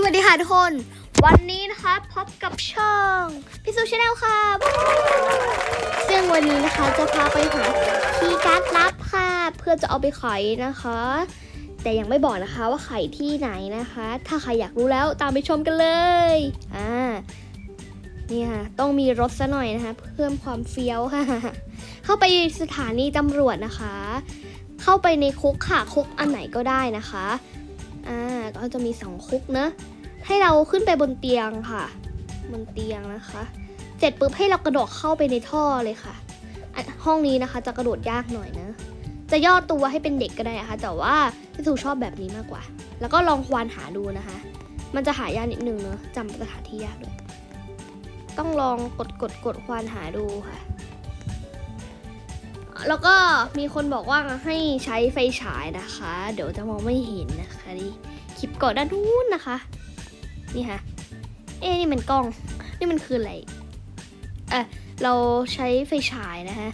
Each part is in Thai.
สวัสดีค่ะทุกคน วันนี้นะคะพบกับช่องพิสูชแนลค่ะ ซึ่งวันนี้นะคะจะพาไปหาคีย์การ์ดลับค่ะ เพื่อจะเอาไปไขนะคะ แต่ยังไม่บอกนะคะว่าไขที่ไหนนะคะ ถ้าใครอยากรู้แล้วตามไปชมกันเลยอ่านี่ค่ะ ต้องมีรถซะหน่อยนะคะ เพิ่มความเฟี้ยวค่ะ เข้าไปสถานีตำรวจนะคะ เข้าไปในคุกค่ะคุกอันไหนก็ได้นะคะ อ่าก็จะมีสองคุกนะ ให้เราขึ้นไปบนเตียงค่ะ บนเตียงนะคะ เสร็จปุ๊บให้เรากระโดดเข้าไปในท่อเลยค่ะ ห้องนี้นะคะจะกระโดดยากหน่อยนะ จะย่อตัวให้เป็นเด็กก็ได้นะคะ แต่ว่าพี่สูชอบแบบนี้มากกว่า แล้วก็ลองควานหาดูนะคะ มันจะหายากนิดนึงเนอะจำสถานที่ยากด้วยต้องลองกดกดกดควานหาดูค่ะ แล้วก็มีคนบอกว่าให้ใช้ไฟฉายนะคะ เดี๋ยวจะมองไม่เห็นนะคะนี่คลิปก่อนด้านนู้นนะคะ นี่ค่ะ เอ๊นี่มันกล้อง นี่มันคืออะไรเออเราใช้ไฟฉายนะคะ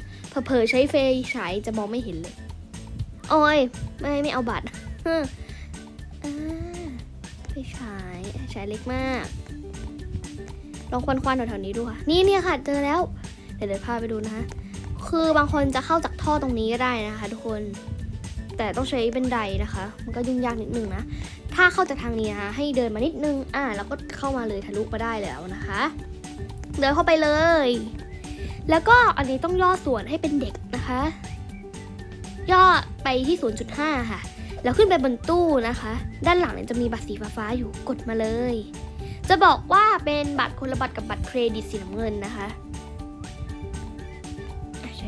เผลอใช้ไฟฉายจะมองไม่เห็นเลยโอ้ยไม่ไม่เอาบัตรไฟฉายฉายเล็กมาก ลองควันๆแถวๆนี้ดูค่ะ นี่เนี่ยค่ะเจอแล้ว เดี๋ยวเดี๋ยวพาไปดูนะคะ คือบางคนจะเข้าจากท่อตรงนี้ก็ได้นะคะทุกคน แต่ต้องใช้บันไดนะคะ มันก็ยุ่งยากนิดนึงนะ ถ้าเข้าจากทางนี้นะคะให้เดินมานิดนึง อ่า แล้วก็เข้ามาเลยทะลุมาได้แล้วนะคะ เดินเข้าไปเลย แล้วก็อันนี้ต้องย่อส่วนให้เป็นเด็กนะคะ ย่อไปที่ 0.5 ค่ะ แล้วขึ้นไปบนตู้นะคะ ด้านหลังเนี่ยจะมีบัตรสีฟ้าอยู่ กดมาเลย จะบอกว่าเป็นบัตรคนละบัตรกับบัตรเครดิตสีน้ำเงินนะคะ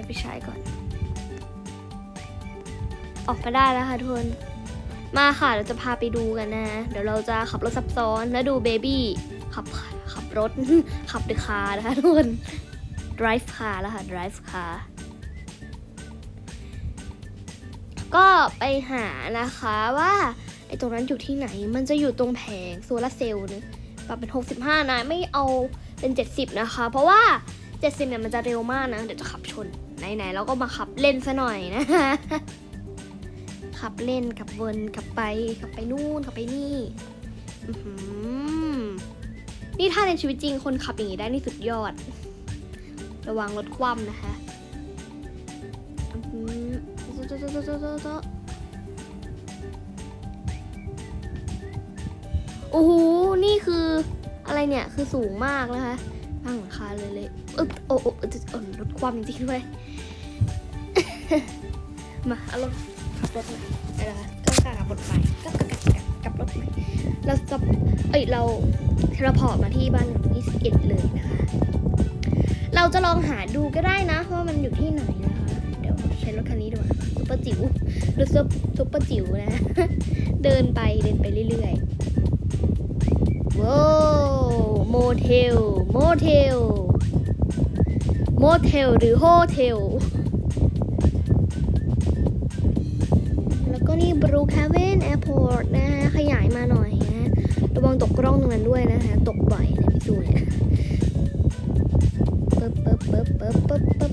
ไปใช้ก่อน ออกมาได้แล้วค่ะทุกคน มาค่ะเราจะพาไปดูกันนะ เดี๋ยวเราจะขับรถซับซ้อนแล้วดูเบบี้ขับขับรถ ขับเดอะคาร์นะคะทุกคน drive car แล้วค่ะ drive car ก็ไปหานะคะว่าไอ้ตรงนั้นอยู่ที่ไหน มันจะอยู่ตรงแผงโซลาเซลล์นะปรับเป็น 65 นะ ไม่เอาเป็น 70 นะคะ เพราะว่า 70เนี่ยมันจะเร็วมากนะ เดี๋ยวจะขับชน ไหนๆเราก็มาขับเล่นซะหน่อยนะคะขับเล่นขับวนขับไปขับไปนู่นขับไปนี่นี่ถ้าในชีวิตจริงคนขับอย่างนี้ได้นี่สุดยอด ระวังรถคว่ำนะคะโอ้โห นี่คืออะไรเนี่ย คือสูงมากนะคะ อึ๊บโอ้โอ้เออเออรถคว่ำจริงด้วยมาเอารถขับรถหน่อยเออก็กลับรถไปก็กลับกลับกับรถไปเราจะเอ้ยเราเทเลพอร์ตมาที่บ้านที่สิบเอ็ดเลยนะคะ เราจะลองหาดูก็ได้นะว่ามันอยู่ที่ไหนนะคะ เดี๋ยวใช้รถคันนี้ดีกว่าซุปเปอร์จิ๋วรถซุปเปอร์จิ๋วนะเดินไปเดินไปเรื่อยๆว้าวโมเทล โมเทล โมเทลหรือโฮเทล แล้วก็นี่บรูคาเวนแอร์พอร์ตนะฮะ ขยายมาหน่อยนะ ระวังตกกร่องตรงนั้นด้วยนะคะตกบ่อยนะพี่สูเนี่ยปึ๊บปึ๊บปึ๊บปึ๊บปึ๊บปึ๊บ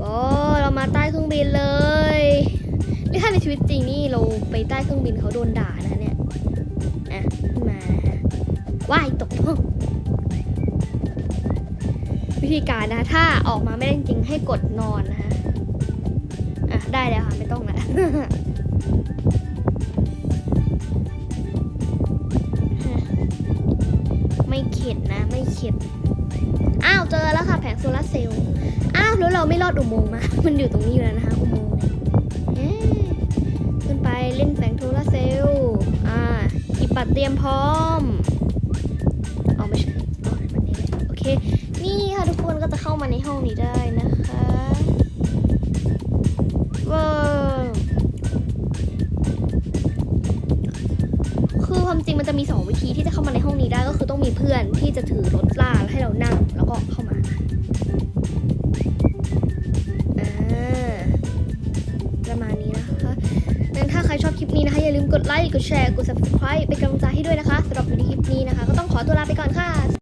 โอ้เรามาใต้เครื่องบินเลยนี่ถ้าในชีวิตจริงนี่เราไปใต้เครื่องบินเขาโดนด่านะเนี่ย อะ มานะฮะว่ายตกร่อง วิธีการนะ ถ้าออกมาไม่ได้จริงให้กดนอนนะคะอะได้แล้วค่ะ ไม่ต้องและไม่เข็ดนะ ไม่เข็ด อ้าว เจอแล้วค่ะแผงโซลาร์เซลล์อ้าว แล้วเราไม่รอดอุโมงค์มา มันอยู่ตรงนี้อยู่แล้วนะคะอุโมงค์เนี่ยขึ้นไปเล่นแสงโซลาร์เซลล์อ่าหยิบบัตรเตรียมพร้อม มาในห้องนี้ได้นะคะว้าวคือความจริงมันจะมีสองวิธีที่จะเข้ามาในห้องนี้ได้ก็คือต้องมีเพื่อนที่จะถือรถล่าแล้วให้เรานั่งแล้วก็เข้ามาอ่าประมาณนี้นะคะงั้นถ้าใครชอบคลิปนี้นะคะ อย่าลืมกดไลค์ กดแชร์ กด subscribe เป็นกำลังใจให้ด้วยนะคะสำหรับวิดีโอคลิปนี้นะคะ ก็ต้องขอตัวลาไปก่อนค่ะ